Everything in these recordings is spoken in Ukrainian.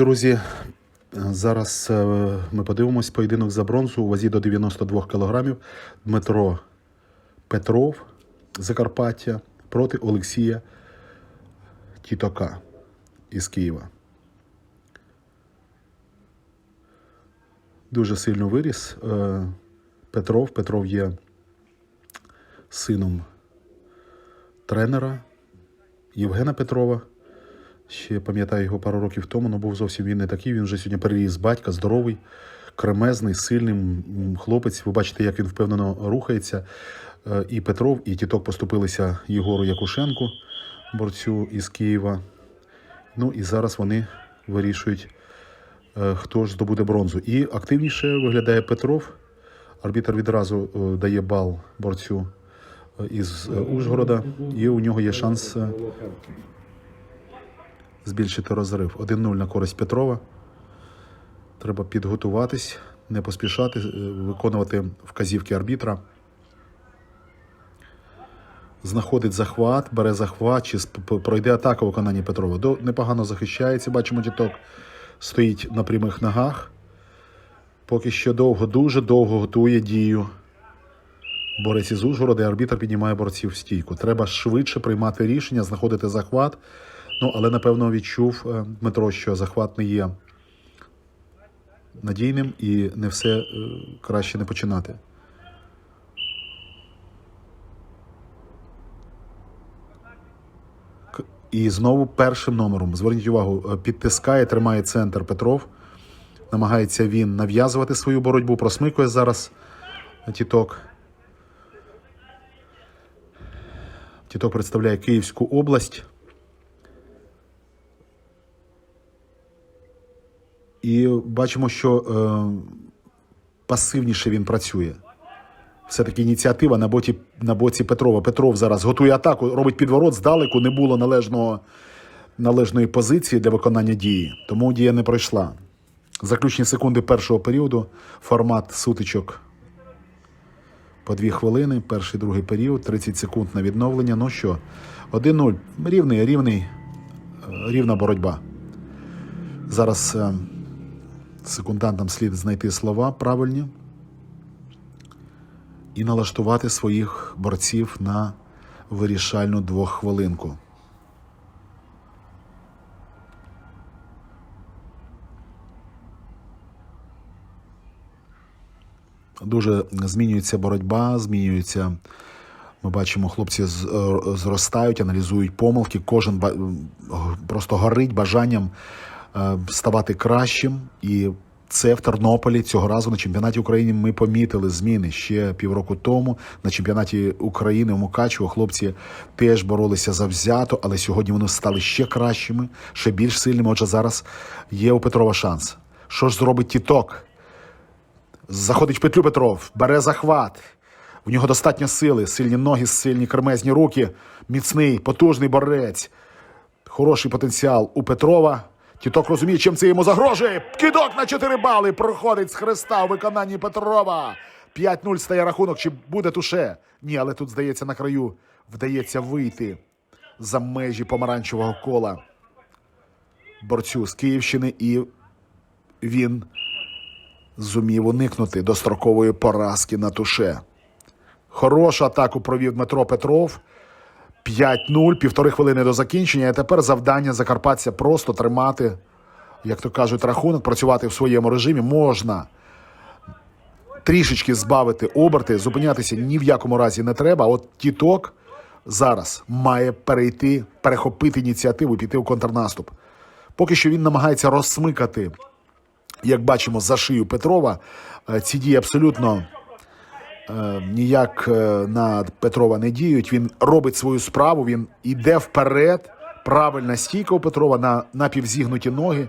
Друзі, зараз е, ми подивимось поєдинок за бронзу у вазі до 92 кг. Дмитро Петров, Закарпаття проти Олексія Тітока із Києва. Дуже сильно виріс. Е, Петров. Петров є сином тренера Євгена Петрова. Ще пам'ятаю його пару років тому, але був зовсім він не такий. Він вже сьогодні переріс батька, здоровий, кремезний, сильний хлопець. Ви бачите, як він впевнено рухається. Е, І Петров, і Тіток поступилися Єгору Якушенку, борцю із Києва. Ну і зараз вони вирішують, е, хто ж здобуде бронзу. І активніше виглядає Петров. Арбітр відразу е, дає бал борцю із Ужгорода, і у нього є шанс збільшити розрив. 1-0 на користь Петрова. Треба підготуватись, не поспішати, е, виконувати вказівки арбітра. Знаходить захват, бере захват, чи пройде атака у виконанні Петрова. До, непогано захищається. Бачимо, діток стоїть на прямих ногах. Поки що довго, дуже довго готує дію. Борець із Ужгорода, і арбітр піднімає борців в стійку. Треба швидше приймати рішення, знаходити захват. Ну, але напевно відчув е, Дмитро, що захват не є надійним і не все е, краще не починати. І знову першим номером. Зверніть увагу, е, підтискає, тримає центр Петров. Намагається він нав'язувати свою боротьбу, просмикує зараз Тіток. Тіток представляє Київську область. І бачимо, що е, пасивніше він працює. Все-таки ініціатива на боці, на боці Петрова. Петров зараз готує атаку, робить підворот здалеку, не було належного, належної позиції для виконання дії, тому дія не пройшла. Заключні секунди першого періоду. Формат сутичок по дві хвилини. Перший другий період, 30 секунд на відновлення. Ну що, 1-0. Рівний, рівний, е, рівна боротьба. Зараз е, секундантам слід знайти слова правильні і налаштувати своїх борців на вирішальну двоххвилинку. Дуже змінюється боротьба, змінюється. Ми бачимо, хлопці е, зростають, аналізують помилки. Кожен просто горить бажанням ставати кращим. І це в Тернополі цього разу на чемпіонаті України ми помітили зміни ще півроку тому. На чемпіонаті України у Мукачево хлопці теж боролися завзято, але сьогодні вони стали ще кращими, ще більш сильними. Отже, зараз є у Петрова шанс. Що ж зробить Тіток? Заходить в петлю Петров, бере захват. В нього достатньо сили, сильні ноги, сильні кремезні руки, міцний, потужний борець. Хороший потенціал у Петрова. Тіток розуміє, чим це йому загрожує. Кидок на 4 бали проходить з хреста у виконанні Петрова. 5-0 стає рахунок. Чи буде туше? Ні, але тут, здається, на краю вдається вийти за межі помаранчевого кола борцю з Київщини, і він зумів уникнути дострокової поразки на туше. Хорошу атаку провів Дмитро Петров. 5-0, півтори хвилини до закінчення. І тепер завдання Закарпаття просто тримати, як то кажуть, рахунок, працювати в своєму режимі можна. Трішечки збавити оберти, зупинятися ні в якому разі не треба. От Тіток зараз має перейти, перехопити ініціативу піти в контрнаступ. Поки що він намагається розсмикати як бачимо, за шию Петрова. Е, Ці дії абсолютно ніяк е, на Петрова не діють. Він робить свою справу, він іде вперед. Правильна стійка у Петрова на напівзігнуті ноги,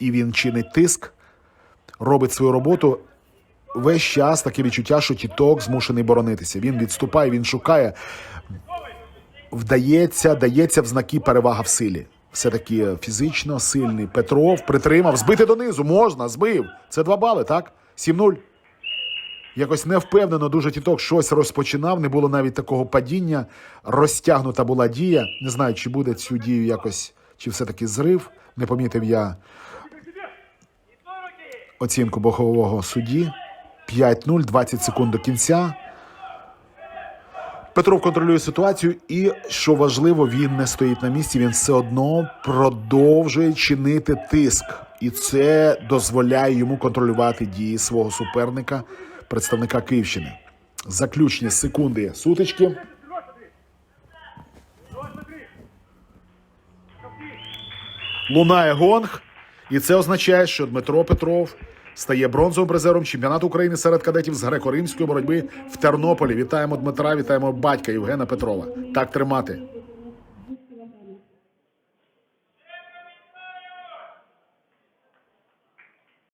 і він чинить тиск, робить свою роботу. Весь час таке відчуття, що Тіток змушений боронитися. Він відступає, він шукає. Вдається, дається в знаки перевага в силі. Все-таки фізично сильний Петров притримав. Збити донизу можна, збив. Це два бали, так? 7-0. Якось невпевнено дуже тіток щось розпочинав. Не було навіть такого падіння. Розтягнута була дія. Не знаю, чи буде цю дію якось, чи все-таки зрив. Не помітив я оцінку бокового судді. 5-0, 20 секунд до кінця. Петров контролює ситуацію, і що важливо, він не стоїть на місці. Він все одно продовжує чинити тиск, і це дозволяє йому контролювати дії свого суперника, представника Київщини. Заключні секунди сутички. Лунає гонг, і це означає, що Дмитро Петров стає бронзовим призером чемпіонату України серед кадетів з греко-римської боротьби в Тернополі. Вітаємо Дмитра, вітаємо батька Євгена Петрова. Так тримати.